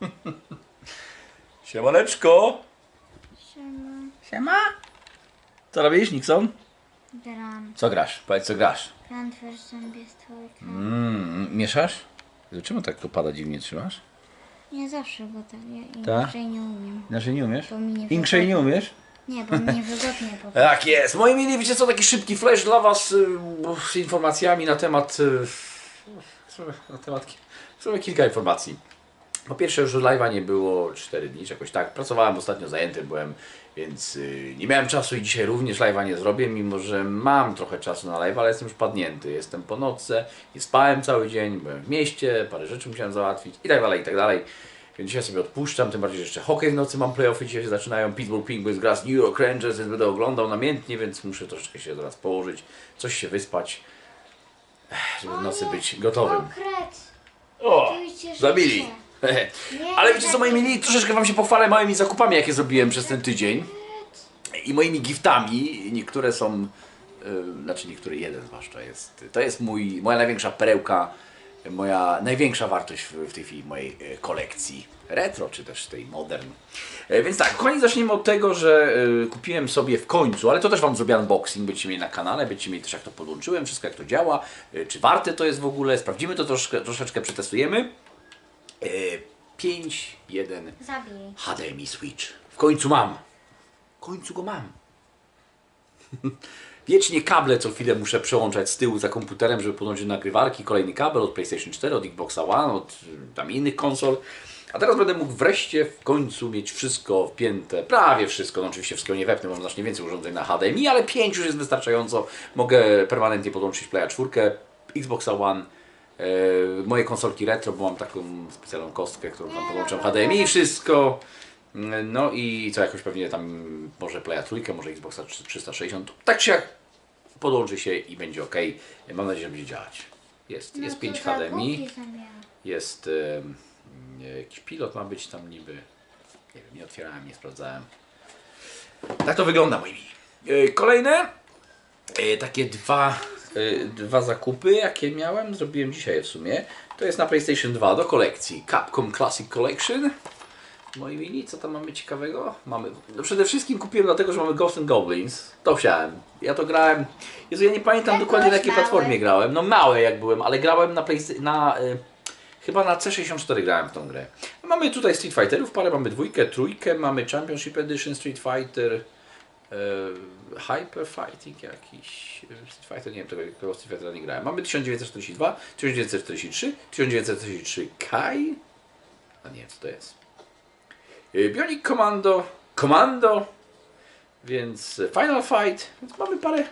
Siemaneczko! Siema. Siema! Co robisz, Nixon? Gram. Co grasz? Powiedz, co grasz. Plant vs. Trójka. Mm, mieszasz? Czemu tak pada dziwnie trzymasz? Nie zawsze, bo tak ja inaczej nie umiem. Inaczej nie umiesz? Bo mi nie Inkrzej nie wygodnie. umiesz? Nie, bo mi niewygodnie po prostu. Tak jest. Moi mili, wiecie co, taki szybki flash dla Was y, z informacjami na temat... y, na temat... ki- W sumie kilka informacji. Po pierwsze, już live'a nie było 4 dni, czy jakoś tak. Pracowałem ostatnio, zajęty byłem, więc y, nie miałem czasu i dzisiaj również live'a nie zrobię, mimo że mam trochę czasu na live, ale jestem już padnięty. Jestem po nocce, nie spałem cały dzień, byłem w mieście, parę rzeczy musiałem załatwić i tak dalej, i tak dalej. Więc dzisiaj sobie odpuszczam, tym bardziej, że jeszcze hokej w nocy mam playoffy, dzisiaj się zaczynają. Pittsburgh Penguins gra z New York Rangers, więc będę oglądał namiętnie, więc muszę troszeczkę się teraz położyć, coś się wyspać, żeby w nocy być gotowym. O, zabili. Ale wiecie co, moi mili, troszeczkę Wam się pochwalę małymi zakupami, jakie zrobiłem przez ten tydzień. I moimi giftami. Niektóre są, yy, znaczy niektóre, jeden zwłaszcza jest. To jest mój, moja największa perełka, moja największa wartość w, w tej chwili mojej e, kolekcji retro, czy też tej modern. E, Więc tak, kochani, zacznijmy od tego, że e, kupiłem sobie w końcu, ale to też Wam zrobię unboxing, będziecie mieli na kanale, będziecie mieli też jak to podłączyłem, wszystko jak to działa, e, czy warte to jest w ogóle, sprawdzimy to troszkę, troszeczkę, przetestujemy. E, 5.1 Zabili. HDMI Switch. W końcu mam. W końcu go mam. Wiecznie kable co chwilę muszę przełączać z tyłu za komputerem, żeby podłączyć do nagrywarki. Kolejny kabel od PlayStation 4, od Xboxa One, od y, tam innych konsol. A teraz będę mógł wreszcie w końcu mieć wszystko wpięte, prawie wszystko, no oczywiście wszystkiego nie wepnę, mam znacznie więcej urządzeń na HDMI, ale 5 już jest wystarczająco. Mogę permanentnie podłączyć Playa 4, Xboxa One, e, moje konsolki retro, bo mam taką specjalną kostkę, którą tam podłączam HDMI i wszystko. No i co jakoś pewnie tam może Playa trójkę, może Xboxa 360. Tak jak podłączy się i będzie ok. Mam nadzieję, że będzie działać. Jest, jest No 5 to HDMI, zakupi zamiast. jest jakiś pilot ma być tam niby. Nie wiem, nie otwierałem, nie sprawdzałem. Tak to wygląda moi mili. E, Kolejne e, takie dwa, e, dwa zakupy, jakie miałem, zrobiłem dzisiaj w sumie. To jest na PlayStation 2 do kolekcji Capcom Classic Collection. Moi mili, co tam mamy ciekawego? Mamy. No przede wszystkim kupiłem dlatego, że mamy Ghosts and Goblins. To chciałem. Ja to grałem. Jezu, ja nie pamiętam Jak dokładnie na jakiej mały? platformie grałem. No małe jak byłem, ale grałem na PlayStation. Na, y, chyba na C64 grałem w tą grę. Mamy tutaj Street Fighterów, parę mamy dwójkę, trójkę, mamy Championship Edition Street Fighter. Y, Hyper Fighting jakiś. y, Street Fighter, nie wiem, tego, tego Street Fightera nie grałem. Mamy 1942, 1943, 1943 Kai. A nie, co to jest? Y, Bionic Commando, Commando, więc Final Fight, więc mamy parę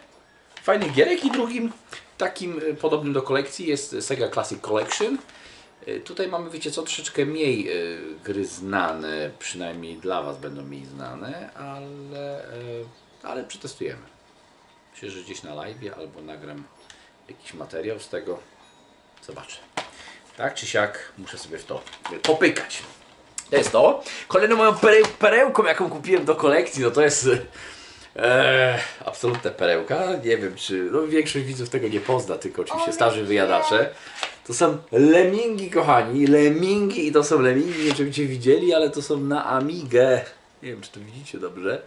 fajnych gierek i drugim takim podobnym do kolekcji jest Sega Classic Collection. Y, Tutaj mamy, wiecie co, troszeczkę mniej y, gry znane, przynajmniej dla Was będą mniej znane, ale, y, ale przetestujemy. Myślę, że gdzieś na live albo nagram jakiś materiał z tego. Zobaczę. Tak czy siak muszę sobie w to popykać. To jest to. Kolejną moją pereł, perełką, jaką kupiłem do kolekcji, no to jest e, absolutna perełka. Nie wiem, czy no, większość widzów tego nie pozna, tylko oczywiście O, starzy wyjadacze. To są lemingi, kochani. Lemingi i to są lemingi, nie wiem, czy widzieli, ale to są na Amigę. Nie wiem, czy to widzicie dobrze.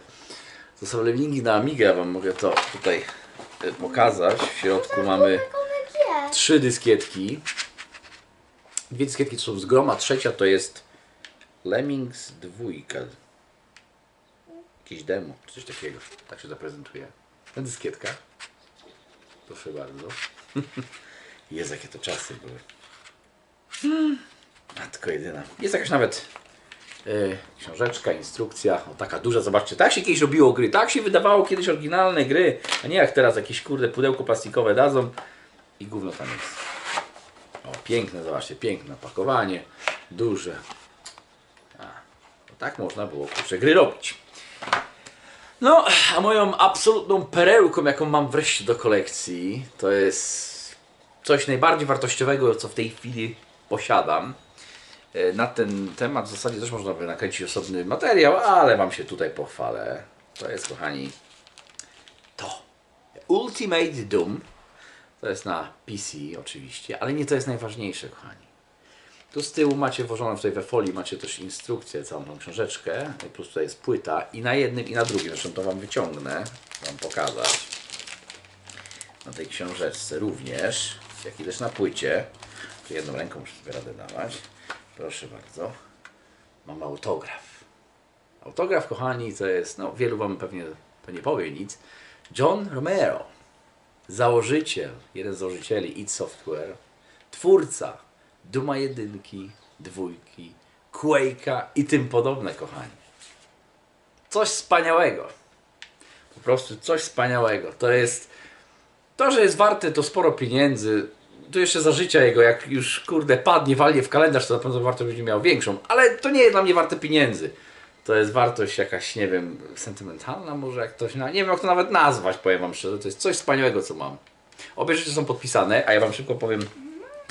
To są lemingi na Amigę, ja Wam mogę to tutaj e, pokazać. W środku mamy trzy dyskietki. Dwie dyskietki to są z groma, trzecia to jest Lemmings dwójka. Jakieś demo, czy coś takiego. Tak się zaprezentuje. Na dyskietkach. Proszę bardzo. Jest jakie to czasy były. Matko jedyna. Jest jakaś nawet e, książeczka, instrukcja. O, taka duża, zobaczcie. Tak się kiedyś robiło gry. Tak się wydawało kiedyś oryginalne gry. A nie jak teraz jakieś kurde pudełko plastikowe dadzą i gówno tam jest. O, piękne, zobaczcie, piękne opakowanie. Duże. A, to tak można było kurczę gry robić. No, a moją absolutną perełką, jaką mam wreszcie do kolekcji, to jest coś najbardziej wartościowego, co w tej chwili posiadam. E, Na ten temat w zasadzie też można by nakręcić osobny materiał, ale Wam się tutaj pochwalę. To jest, kochani, to. Ultimate Doom. To jest na PC oczywiście, ale nie to jest najważniejsze, kochani. Tu z tyłu macie włożoną tutaj we folii, macie też instrukcję, całą tą książeczkę. I plus tutaj jest płyta i na jednym i na drugim, zresztą to Wam wyciągnę, Wam pokazać. Na tej książeczce również, jak też na płycie. Tu jedną ręką muszę sobie radę dawać. Proszę bardzo. Mam autograf. Autograf, kochani, to jest, no wielu Wam pewnie to nie powie nic. John Romero, założyciel, jeden z założycieli id Software, twórca Duma jedynki, dwójki, Quake'a i tym podobne, kochani. Coś wspaniałego. Po prostu coś wspaniałego. To jest to, że jest warte to sporo pieniędzy, to jeszcze za życia jego, jak już kurde padnie, walnie w kalendarz, to na pewno wartość będzie miał większą, ale to nie jest dla mnie warte pieniędzy. To jest wartość jakaś, nie wiem, sentymentalna może, jak ktoś, nie wiem jak to nawet nazwać, powiem Wam szczerze, to jest coś wspaniałego, co mam. Obie rzeczy są podpisane, a ja Wam szybko powiem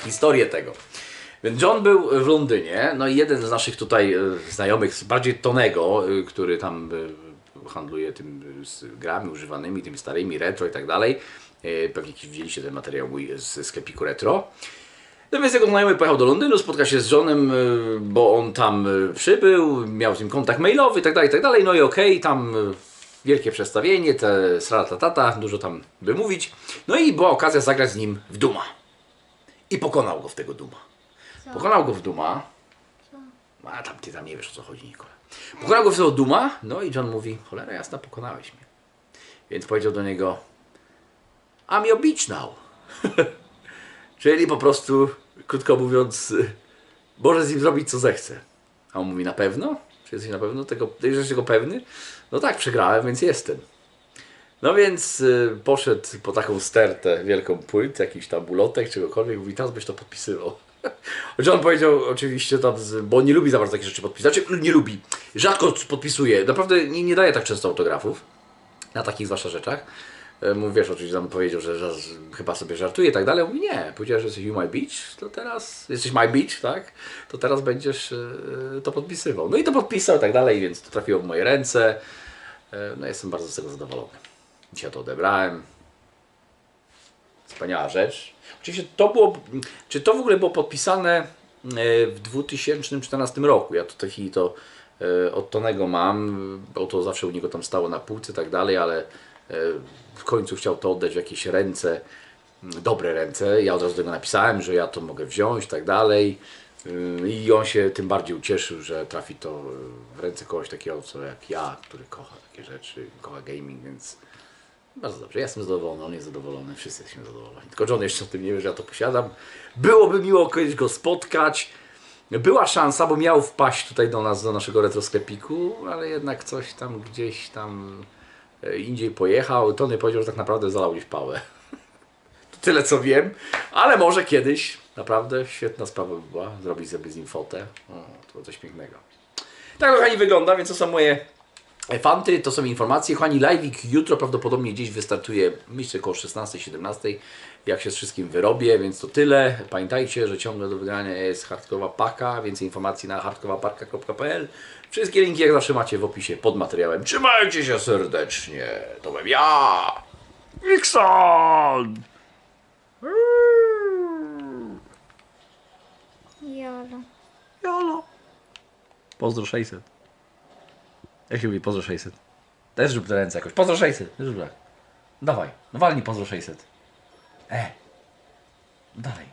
historię tego. Więc John był w Londynie, no i jeden z naszych tutaj e, znajomych, bardziej Tonego, e, który tam e, handluje tym grami używanymi, tymi starymi, retro i tak dalej. E, Pewnie widzieliście ten materiał mój ze sklepiku retro. No więc jego znajomy pojechał do Londynu, spotkał się z Johnem, y, bo on tam y, przybył, miał z nim kontakt mailowy i tak dalej, i tak dalej. No i okej, tam y, wielkie przedstawienie, te sratatata, dużo tam by mówić. No i była okazja zagrać z nim w Duma. I pokonał go w tego Duma. Pokonał go w Duma. A tam ty tam nie wiesz o co chodzi, Nikola. Pokonał go w tego Duma, no i John mówi, cholera jasna, pokonałeś mnie. Więc powiedział do niego, I'm your beach now. Czyli po prostu, krótko mówiąc, może z nim zrobić co zechce. A on mówi, na pewno? Czy jesteś na pewno tego, jesteś tego pewny? No tak, przegrałem, więc jestem. No więc y, poszedł po taką stertę, wielką płyt, jakiś tam bulotek, czegokolwiek, mówi, teraz byś to podpisywał. John powiedział oczywiście tam, z- bo nie lubi za bardzo takie rzeczy podpisać, znaczy nie lubi, rzadko podpisuje, naprawdę nie, nie daje tak często autografów, na takich zwłaszcza rzeczach. E, wiesz, oczywiście tam powiedział, że, że chyba sobie żartuje i tak dalej. Mówi, nie, powiedziałeś, że jesteś you my beach, to teraz, jesteś my beach, tak? To teraz będziesz e, to podpisywał. No i to podpisał i tak dalej, więc to trafiło w moje ręce. E, No jestem bardzo z tego zadowolony. Dzisiaj to odebrałem. Wspaniała rzecz. Oczywiście to było, czy to w ogóle było podpisane w 2014 roku. Ja to e, od Tonego mam, bo to zawsze u niego tam stało na półce i tak dalej, ale w końcu chciał to oddać w jakieś ręce, mm, dobre ręce. Ja od razu do niego napisałem, że ja to mogę wziąć tak dalej. Y, I on się tym bardziej ucieszył, że trafi to w ręce kogoś takiego, co jak ja, który kocha takie rzeczy, kocha gaming, więc bardzo dobrze. Ja jestem zadowolony, on jest zadowolony, wszyscy jesteśmy zadowoleni. Tylko John jeszcze o tym nie wie, że ja to posiadam. Byłoby miło kiedyś go spotkać. Była szansa, bo miał wpaść tutaj do nas, do naszego retrosklepiku, ale jednak coś tam gdzieś tam e, indziej pojechał. Tony powiedział, że tak naprawdę zalał gdzieś pałę. To tyle co wiem, ale może kiedyś. Naprawdę świetna sprawa by była, zrobić sobie z nim fotę. O, to było coś pięknego. Tak kochani wygląda, więc to są moje fanty, to są informacje. Kochani, live'ik jutro prawdopodobnie gdzieś wystartuje, myślę około 16-17, jak się z wszystkim wyrobię, więc to tyle. Pamiętajcie, że ciągle do wygrania jest hardkorowa paka, więcej informacji na hardkorowaparka.pl. Wszystkie linki jak zawsze macie w opisie pod materiałem. Trzymajcie się serdecznie, to byłem ja, Wixon! Jolo. Jolo. Pozdro 600. Jak się mówi pozdro 600? Też zrób te ręce jakoś. Pozdro 600. Zrób tak. Dawaj. No walnij pozdro 600. E. Dalej.